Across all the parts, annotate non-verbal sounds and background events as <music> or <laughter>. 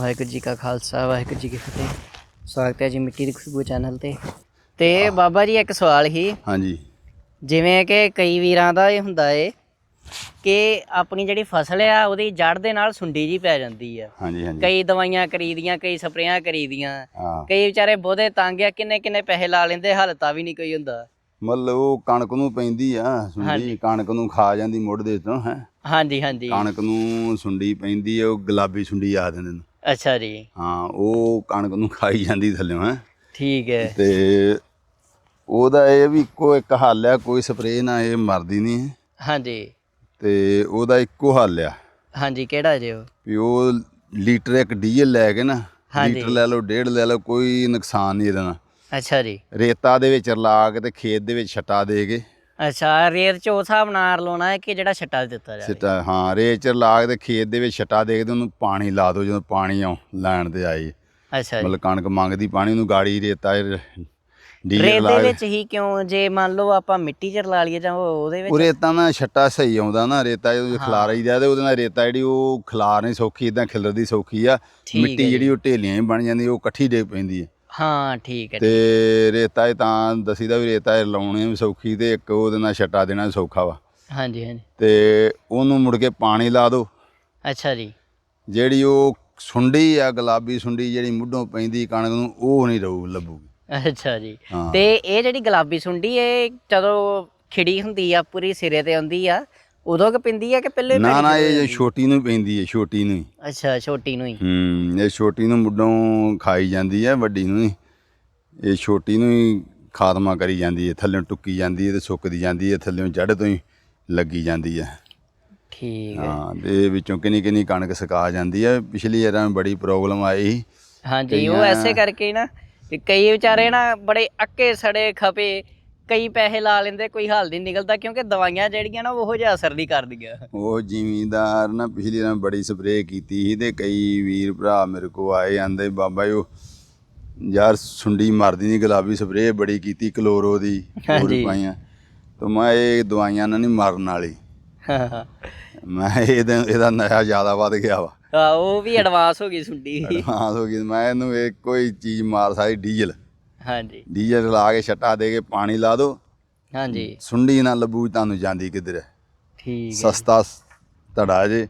ਵਾਹਿਗੁਰੂ ਜੀ ਕਾ ਖਾਲਸਾ ਵਾਹਿਗੁਰੂ ਜੀ ਕੀ ਫਤਿਹ। ਸਵਾਗਤ ਹੈ ਜੀ ਮਿੱਟੀ ਦੀ ਖੁਸ਼ਬੂ ਚੈਨਲ ਤੇ। ਤੇ ਬਾਬਾ ਜੀ ਇੱਕ ਸਵਾਲ ਹੀ। ਹਾਂਜੀ। ਜਿਵੇਂ ਕਿ ਕਈ ਵੀਰਾਂ ਦਾ ਇਹ ਹੁੰਦਾ ਏ ਕਿ ਆਪਣੀ ਜਿਹੜੀ ਫਸਲ ਆ ਉਹਦੀ ਜੜ ਦੇ ਨਾਲ ਸੁੰਡੀ ਜੀ ਪੈ ਜਾਂਦੀ ਆ। ਹਾਂਜੀ ਹਾਂਜੀ। ਕਈ ਦਵਾਈਆਂ ਕਰੀਦੀਆਂ ਕਈ ਸਪਰੇਆਂ ਕਰੀਦੀਆਂ। ਹਾਂ। ਕਈ ਵਿਚਾਰੇ ਬਹੁਤੇ ਤੰਗ ਆ ਕਿੰਨੇ ਕਿੰਨੇ ਪੈਸੇ ਲਾ ਲੈਂਦੇ ਹਲਤਾ ਵੀ ਨਹੀਂ ਕੋਈ ਹੁੰਦਾ। ਮਤਲਬ ਉਹ ਕਣਕ ਨੂੰ ਪੈਂਦੀ ਆ ਸੁੰਡੀ। ਕਣਕ ਨੂੰ ਖਾ ਜਾਂਦੀ ਮੁੱਢ ਦੇ ਤੋਂ ਹੈ। ਹਾਂਜੀ ਹਾਂਜੀ। ਕਣਕ ਨੂੰ ਸੁੰਡੀ ਪੈਂਦੀ ਆ ਉਹ ਗੁਲਾਬੀ ਸੁੰਡੀ ਆ ਦਿੰਦੇ ਨੇ ਅੱਛਾ ਜੀ। ਹਾਂ ਉਹ ਕਣਕ ਨੂੰ ਖਾਈ ਜਾਂਦੀ ਥੱਲੇ ਹੈ। ਠੀਕ ਹੈ। ਤੇ ਉਹਦਾ ਇਹ ਵੀ ਇੱਕੋ ਇੱਕ ਹੱਲ ਆ ਕੋਈ ਸਪਰੇਅ ਨਾਲ ਇਹ ਮਰਦੀ ਨਹੀਂ। ਹਾਂਜੀ। ਤੇ ਉਹਦਾ ਇੱਕੋ ਹੱਲ ਆ। ਹਾਂਜੀ ਕਿਹੜਾ ਜੇ ਉਹ? ਵੀ ਉਹ ਲੀਟਰ ਇੱਕ ਡੀਜ਼ਲ ਲੈ ਕੇ ਨਾ। ਲੀਟਰ ਲੈ ਲਓ ਡੇਢ ਲੈ ਲਓ ਕੋਈ ਨੁਕਸਾਨ ਨਹੀਂ ਇਹਦਾ। ਅੱਛਾ ਜੀ। ਰੇਤਾ ਦੇ ਵਿੱਚ ਰਲਾ ਕੇ ਤੇ ਖੇਤ ਦੇ ਵਿੱਚ ਛਟਾ ਦੇ ਕੇ ਅੱਛਾ ਰੇਤ ਚ ਉਸ ਹਿਸਾਬ ਨਾਲ ਲਾਉਣਾ ਹੈ ਕਿ ਜਿਹੜਾ ਛੱਟਾ ਦਿੱਤਾ ਜਾਵੇ? ਛਟਾ ਹਾਂ ਰੇਤ ਚ ਰਲਾ ਕੇ ਤੇ ਖੇਤ ਦੇ ਵਿੱਚ ਛਟਾ ਦੇ ਤੇ ਉਹਨੂੰ ਪਾਣੀ ਲਾ ਦਿਓ ਜਦੋਂ ਪਾਣੀ ਆਉ ਲੈਣ ਤੇ ਆਈ ਅੱਛਾ ਮਤਲਬ ਕਣਕ ਮੰਗਦੀ ਪਾਣੀ ਉਹਨੂੰ ਗਾੜੀ ਰੇਤਾ ਰੇਤ ਲਾ ਦੇ ਵਿੱਚ ਹੀ ਕਿਉਂ ਜੇ ਮੰਨ ਲਓ ਆਪਾਂ ਮਿੱਟੀ ਚ ਰਲਾ ਲਈਏ ਜਾਂ ਉਹ- ਉਹਦੇ ਵਿੱਚ? ਉਹ ਰੇਤਾ ਨਾਲ ਛੱਟਾ ਸਹੀ ਆਉਂਦਾ ਨਾ ਰੇਤਾ ਜਦੋਂ ਖਿਲਾਰੀਦਾ ਤੇ ਉਹਦੇ ਨਾਲ ਰੇਤਾ ਜਿਹੜੀ ਉਹ ਖਿਲਾਰ ਨਹੀਂ ਸੌਖੀ ਇਦਾਂ ਖਿਲਰਦੀ ਸੌਖੀ ਆ। ਮਿੱਟੀ ਜਿਹੜੀ ਉਹ ਢੇਲੀਆਂ ਹੀ ਬਣ ਜਾਂਦੀ ਉਹ ਇਕੱਠੀ ਡੇ ਪੈਂਦੀ ਹੈ। ਹਾਂ ਠੀਕ ਹੈ ਤੇ ਰੇਤਾ ਇਹ ਤਾਂ ਦਸੀਦਾ ਵੀ ਰੇਤਾ ਇਹ ਲਾਉਣੇ ਵੀ ਸੌਖੀ ਤੇ ਇੱਕ ਉਹਦੇ ਨਾਲ ਛੱਟਾ ਦੇਣਾ ਵੀ ਸੌਖਾ ਵਾ। ਹਾਂਜੀ ਹਾਂਜੀ। ਤੇ ਉਹਨੂੰ ਮੁੜ ਕੇ ਪਾਣੀ ਲਾ ਦਿਓ ਅੱਛਾ ਜੀ। ਜਿਹੜੀ ਉਹ ਸੁੰਡੀ ਆ ਗੁਲਾਬੀ ਸੁੰਡੀ ਜਿਹੜੀ ਮੁੱਢੋਂ ਪੈਂਦੀ ਕਣਕ ਨੂੰ ਉਹ ਨਹੀਂ ਰਹੂ ਲੱਭੂਗੀ। ਅੱਛਾ ਜੀ। ਹਾਂ। ਤੇ ਇਹ ਜਿਹੜੀ ਗੁਲਾਬੀ ਸੁੰਡੀ ਇਹ ਜਦੋਂ ਖਿੜੀ ਹੁੰਦੀ ਆ ਪੂਰੀ ਸਿਰੇ ਤੇ ਆਉਂਦੀ ਆ ਉਦੋਂ ਕਿ ਪਿੰਦੀ ਆ ਕਿ ਪਹਿਲੇ ਨਾ ਨਾ ਇਹ? ਛੋਟੀ ਨੂੰ ਪੈਂਦੀ ਹੈ ਛੋਟੀ ਨੂੰ ਹੀ। ਅੱਛਾ ਛੋਟੀ ਨੂੰ ਹੀ। ਹੂੰ ਇਹ ਛੋਟੀ ਨੂੰ ਮੁੱਢੋਂ ਖਾਈ ਜਾਂਦੀ ਹੈ ਵੱਡੀ ਨੂੰ ਨਹੀਂ ਇਹ ਛੋਟੀ ਨੂੰ ਹੀ ਖਾਤਮਾ ਕਰੀ ਜਾਂਦੀ ਹੈ ਥੱਲੇ ਟੁੱਕੀ ਜਾਂਦੀ ਹੈ ਤੇ ਸੁੱਕਦੀ ਜਾਂਦੀ ਹੈ ਥੱਲੇ ਜੜ ਤੋਂ ਹੀ ਲੱਗੀ ਜਾਂਦੀ ਹੈ ਠੀਕ ਹੈ ਹਾਂ ਤੇ ਵਿੱਚੋਂ ਕਿੰਨੀ ਕਿੰਨੀ ਕਣਕ ਸੁਕਾ ਜਾਂਦੀ ਹੈ ਪਿਛਲੀ ਵਾਰਾਂ ਬੜੀ ਪ੍ਰੋਬਲਮ ਆਈ ਸੀ। ਹਾਂਜੀ ਉਹ ਐਸੇ ਕਰਕੇ ਨਾ ਕਿ ਕਈ ਵਿਚਾਰੇ ਨਾ ਬੜੇ ਅੱਕੇ ਸੜੇ ਖਪੇ ਕਈ ਪੈਸੇ ਲਾ ਲੈਂਦੇ ਕੋਈ ਹੱਲ ਨਹੀਂ ਨਿਕਲਦਾ ਕਿਉਂਕਿ ਦਵਾਈਆਂ ਜਿਹੜੀਆਂ ਨਾ ਉਹੋ ਜਿਹਾ ਅਸਰ ਨਹੀਂ ਕਰਦੀਆਂ। ਉਹ ਜ਼ਿਮੀਂਦਾਰ ਨਾ ਪਿਛਲੀ ਵਾਰ ਬੜੀ ਸਪਰੇਅ ਕੀਤੀ ਸੀ ਤੇ ਕਈ ਵੀਰ ਭਰਾ ਮੇਰੇ ਕੋ ਆਏ ਆਂਦੇ ਬਾਬਾ ਜੀ ਉਹ ਯਾਰ ਸੁੰਡੀ ਮਰਦੀ ਨਹੀਂ ਗੁਲਾਬੀ ਸਪਰੇਅ ਬੜੀ ਕੀਤੀ ਕਲੋਰੋ ਦੀ ਹੋਰ ਹਾਂਜੀ। ਪਾਈਆਂ। ਤੇ ਮੈਂ ਇਹ ਦਵਾਈਆਂ ਨਾਲ ਨਹੀਂ ਮਰਨ ਵਾਲੀ। ਹਾਂ <laughs> ਮੈਂ ਇਹਦਾ ਇਹਦਾ ਨਸ਼ਾ ਜ਼ਿਆਦਾ ਵੱਧ ਗਿਆ ਵਾ। ਹਾਂ, ਉਹ ਵੀ ਐਡਵਾਂਸ ਹੋ ਗਈ ਸੁੰਡੀ। ਐਡਵਾਂਸ ਹੋ ਗਈ। ਮੈਂ ਇਹਨੂੰ ਇਹ ਕੋਈ ਚੀਜ਼ ਮਾਰ ਸਕਦੀ ਡੀਜ਼ਲ। ਹਾਂਜੀ। ਡੀਜ਼ਲ ਲਾ ਕੇ ਛੱਟਾ ਦੇ ਕੇ ਪਾਣੀ ਲਾ ਦੋ। ਹਾਂਜੀ। ਸੁੰਡੀ ਨਾਲ ਲੱਭੂ ਤੁਹਾਨੂੰ ਜਾਂਦੀ ਕਿੱਧਰ ਠੀਕ ਹੈ। ਸਸਤਾ ਧੜਾ ਜੇ।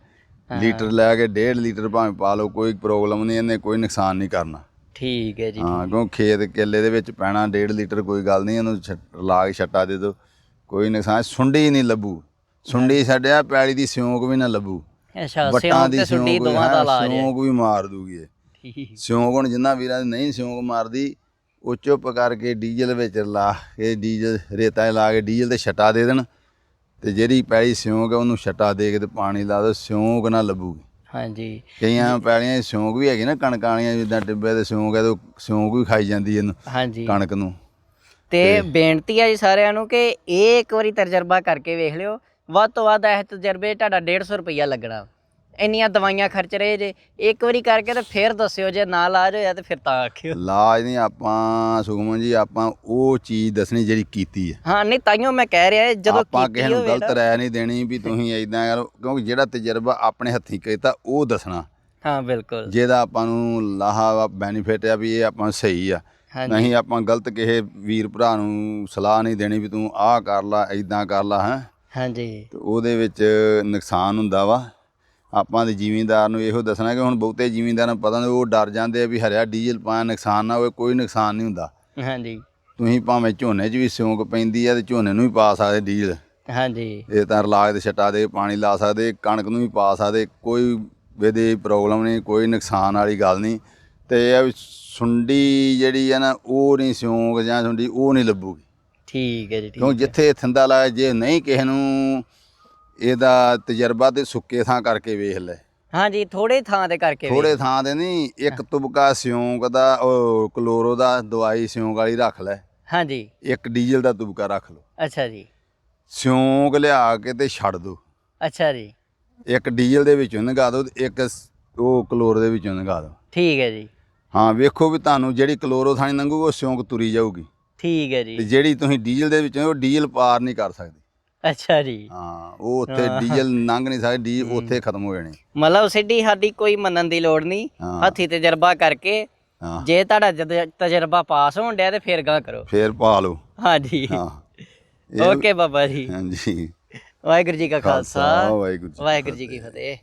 ਲੀਟਰ ਲੈ ਕੇ 1.5 ਲੀਟਰ ਭਾਵੇਂ ਪਾ ਲਓ ਕੋਈ ਪ੍ਰੋਬਲਮ ਨਹੀਂ ਇਹਨੇ ਕੋਈ ਨੁਕਸਾਨ ਨਹੀਂ ਕਰਨਾ। ਠੀਕ ਹੈ ਜੀ। ਹਾਂ ਕਿਉਂ ਖੇਤ ਕਿੱਲੇ ਦੇ ਵਿੱਚ ਪੈਣਾ 1.5 ਲੀਟਰ ਕੋਈ ਗੱਲ ਨਹੀਂ ਇਹਨੂੰ ਲਾ ਕੇ ਛੱਟਾ ਦੇ ਦਿਓ ਕੋਈ ਨੁਕਸਾਨ ਸੁੰਡੀ ਨਹੀਂ ਲੱਭੂ। ਸੁੰਡੀ ਛੱਡਿਆ ਪੈਲੀ ਦੀ ਸਿਉਂਕ ਵੀ ਨਾ ਲੱਭੂ। ਅੱਛਾ ਸਿਉਂਕ ਦੀ ਤੇ ਸੁੰਡੀ ਦੋਵਾਂ ਦਾ ਹੈ, ਇਲਾਜ ਹੈ। ਸਿਉਂਕ ਵੀ ਮਾਰ ਦੂਗੀ ਇਹ। ਠੀਕ। ਸਿਉਂਕ ਹੁਣ ਜਿੰਨਾ ਵੀਰਾਂ ਦੀ ਨਹੀਂ ਸਿਉਂਕ ਮਾਰਦੀ ਉਹ ਚੁੱਪ ਕਰਕੇ ਡੀਜ਼ਲ ਵਿੱਚ ਲਾ ਕੇ ਡੀਜ਼ਲ ਰੇਤਾ ਲਾ ਕੇ ਡੀਜ਼ਲ ਤੇ ਛਟਾ ਦੇ ਦੇਣ ਤੇ ਜਿਹੜੀ ਪੈਲੀ ਸਿਉਂਕ ਹੈ ਉਹਨੂੰ ਛਟਾ ਦੇ ਕੇ ਤੇ ਪਾਣੀ ਲਾ ਦੋ ਸਿਉਂਕ ਨਾ ਲੱਭੂਗੀ। ਹਾਂਜੀ। ਕਈਆਂ ਪੈਲੀਆਂ ਸਿਉਂਕ ਵੀ ਹੈਗੀ ਨਾ ਕਣਕਾਂ ਵਾਲੀਆਂ ਜਿੱਦਾਂ ਟਿੱਬੇ ਤੇ ਸਿਉਂਕ ਹੈ ਤੇ ਸਿਉਂਕ ਵੀ ਖਾਈ ਜਾਂਦੀ ਇਹਨੂੰ ਹਾਂਜੀ। ਕਣਕ ਨੂੰ। ਤੇ ਬੇਨਤੀ ਹੈ ਜੀ ਸਾਰਿਆਂ ਨੂੰ ਕਿ ਇਹ ਇੱਕ ਵਾਰੀ ਤਜਰਬਾ ਕਰਕੇ ਵੇਖ ਲਿਓ। ਵੱਧ ਤੋਂ ਵੱਧ ਇਹ ਤਜਰਬੇ ਤੁਹਾਡਾ 150 ਰੁਪਈਆ ਲੱਗਣਾ। ਇੰਨੀਆਂ ਦਵਾਈਆਂ ਖਰਚ ਰਹੇ ਜੇ। ਇੱਕ ਵਾਰੀ ਕਰਕੇ ਤੇ ਫਿਰ ਦੱਸਿਓ ਜੇ ਨਾ ਇਲਾਜ ਹੋਇਆ ਤੇ ਫਿਰ ਤਾਂ ਆਖਿਓ। ਲਾਜ ਨਹੀਂ ਆਪਾਂ ਸੁਖਮਨ ਜੀ ਆਪਾਂ ਉਹ ਚੀਜ਼ ਦੱਸਣੀ ਜਿਹੜੀ ਕੀਤੀ ਹੈ। ਹਾਂ ਨਹੀਂ ਤਾਈਓ ਮੈਂ ਕਹਿ ਰਿਹਾ ਜਦੋਂ ਆਪਾਂ ਕਿਸੇ ਨੂੰ ਗਲਤ ਰਾਇ ਨਹੀਂ ਦੇਣੀ ਵੀ ਤੁਸੀਂ ਇਦਾਂ ਕਰੋ ਕਿਉਂਕਿ ਜਿਹੜਾ ਤਜਰਬਾ ਆਪਣੇ ਹੱਥੀਂ ਕੀਤਾ ਉਹ ਦੱਸਣਾ। ਹਾਂ ਬਿਲਕੁਲ। ਜਿਹਦਾ ਆਪਾਂ ਨੂੰ ਲਾਹਾ ਬੈਨੀਫਿਟ ਆ ਵੀ ਇਹ ਆਪਾਂ ਸਹੀ ਆ। ਨਹੀਂ ਆਪਾਂ ਗਲਤ ਕਿਸੇ ਵੀਰ ਭਰਾ ਨੂੰ ਸਲਾਹ ਨਹੀਂ ਦੇਣੀ ਵੀ ਤੂੰ ਆਹ ਕਰ ਲਾ ਇਦਾਂ ਕਰ ਲਾ ਹੈ। ਹਾਂਜੀ। ਤੇ ਉਹਦੇ ਵਿੱਚ ਨੁਕਸਾਨ ਹੁੰਦਾ ਵਾ। ਆਪਾਂ ਦੇ ਜ਼ਿਮੀਂਦਾਰ ਨੂੰ ਇਹੋ ਦੱਸਣਾ ਕਿ ਹੁਣ ਬਹੁਤੇ ਜ਼ਿਮੀਂਦਾਰਾਂ ਨੂੰ ਪਤਾ ਨਹੀਂ ਉਹ ਡਰ ਜਾਂਦੇ ਆ ਵੀ ਹਰਿਆ ਡੀਜ਼ਲ ਪਾਇਆ ਨੁਕਸਾਨ ਨਾ ਹੋਵੇ ਕੋਈ ਨੁਕਸਾਨ ਨਹੀਂ ਹੁੰਦਾ। ਹਾਂਜੀ। ਤੁਸੀਂ ਭਾਵੇਂ ਝੋਨੇ 'ਚ ਵੀ ਸਿਉਂਕ ਪੈਂਦੀ ਆ ਤੇ ਝੋਨੇ ਨੂੰ ਵੀ ਪਾ ਸਕਦੇ ਡੀਜ਼ਲ। ਹਾਂਜੀ। ਇਹ ਤਾਂ ਰਲਾ ਕੇ ਛਟਾ ਦੇ ਪਾਣੀ ਲਾ ਸਕਦੇ ਕਣਕ ਨੂੰ ਵੀ ਪਾ ਸਕਦੇ ਕੋਈ ਇਹਦੀ ਪ੍ਰੋਬਲਮ ਨਹੀਂ ਕੋਈ ਨੁਕਸਾਨ ਵਾਲੀ ਗੱਲ ਨਹੀਂ। ਤੇ ਇਹ ਸੁੰਡੀ ਜਿਹੜੀ ਆ ਨਾ ਉਹ ਨਹੀਂ ਸਿਉਂਕ ਜਾਂ ਸੁੰਡੀ ਉਹ ਨਹੀਂ ਲੱਭੂਗੀ। ਠੀਕ ਹੈ ਜੀ ਕਿਉਂ ਠੀਕ ਜਿੱਥੇ ਥੰਦਾ ਲਾਇਆ ਜੇ ਨਹੀਂ ਕਿਸੇ ਨੂੰ ਇਹਦਾ ਤਜਰਬਾ ਤੇ ਸੁੱਕੇ ਥਾਂ ਕਰਕੇ ਵੇਖ ਲੈ। ਹਾਂਜੀ ਥੋੜੇ ਥਾਂ ਤੇ ਕਰਕੇ ਵੇਖ- ਥੋੜੇ ਥਾਂ ਤੇ ਨਹੀਂ ਇੱਕ ਤੁਬਕਾ ਸਿਉਂਕ ਦਾ ਉਹ ਕਲੋਰੋ ਦਾ ਦਵਾਈ ਸਿਉਂਕ ਵਾਲੀ ਰੱਖ ਲੈ। ਹਾਂਜੀ। ਇੱਕ ਡੀਜ਼ਲ ਦਾ ਤੁਬਕਾ ਰੱਖ ਲਓ। ਅੱਛਾ ਜੀ। ਸਿਉਂਕ ਲਿਆ ਕੇ ਤੇ ਛੱਡ ਦਿਓ ਅੱਛਾ ਜੀ। ਇੱਕ ਡੀਜ਼ਲ ਦੇ ਵਿੱਚੋਂ ਨਗਾ ਦਿਓ ਤੇ ਇੱਕ ਸ- ਉਹ ਕਲੋਰ ਦੇ ਵਿੱਚੋਂ ਨਗਾ ਦਿਓ ਠੀਕ ਹੈ ਜੀ। ਹਾਂ ਵੇਖੋ ਵੀ ਤੁਹਾਨੂੰ ਜਿਹੜੀ ਕਲੋਰੋ ਥਾਣੀ ਲੰਘੂਗੀ ਉਹ ਸਿਉਂਕ ਤੁਰੀ ਜਾਊਗੀ। ਠੀਕ ਹੈ ਤੇ ਜੀ ਜਿਹੜੀ ਤੁਸੀਂ ਡੀਜ਼ਲ ਦੇ ਵਿੱਚੋਂ ਉਹ ਡੀਜ਼ਲ ਪਾਰ ਨਹੀਂ ਕਰ ਸਕਦੀ। ਅੱਛਾ ਜੀ। ਹਾਂ ਉਹ ਉੱਥੇ ਡੀਜ਼ਲ ਲੰਘ ਨਹੀਂ ਸਕਦੇ ਡੀਜ਼ਲ ਉੱਥੇ ਖਤਮ ਹੋ ਜਾਣੇ। ਮਤਲਬ ਸਿੱਧੀ ਸਾਡੀ ਕੋਈ ਮੰਨਣ ਦੀ ਲੋੜ ਨਹੀਂ। ਹਾਂ। ਹੱਥੀ ਤਜਰਬਾ ਕਰਕੇ ਹਾਂ। ਜੇ ਤੁਹਾਡਾ ਜਦ- ਤਜਰਬਾ ਪਾਸ ਹੋਣ ਡਿਆ ਤੇ ਫੇਰ ਗਾਂ ਕਰੋ। ਫੇਰ ਪਾ ਲਓ। ਹਾਂਜੀ ਹਾਂ। ਇਹ- ਓਕੇ ਬਾਬਾ ਜੀ। ਹਾਂਜੀ। ਵਾਹਿਗੁਰੂ ਜੀ ਕਾ ਖਾਲਸਾ। ਵਾਹਿਗੁਰੂ ਜੀ ਕੀ ਵਾਹਿਗੁਰੂ ਜੀ ਕੀ ਫਤਿਹ।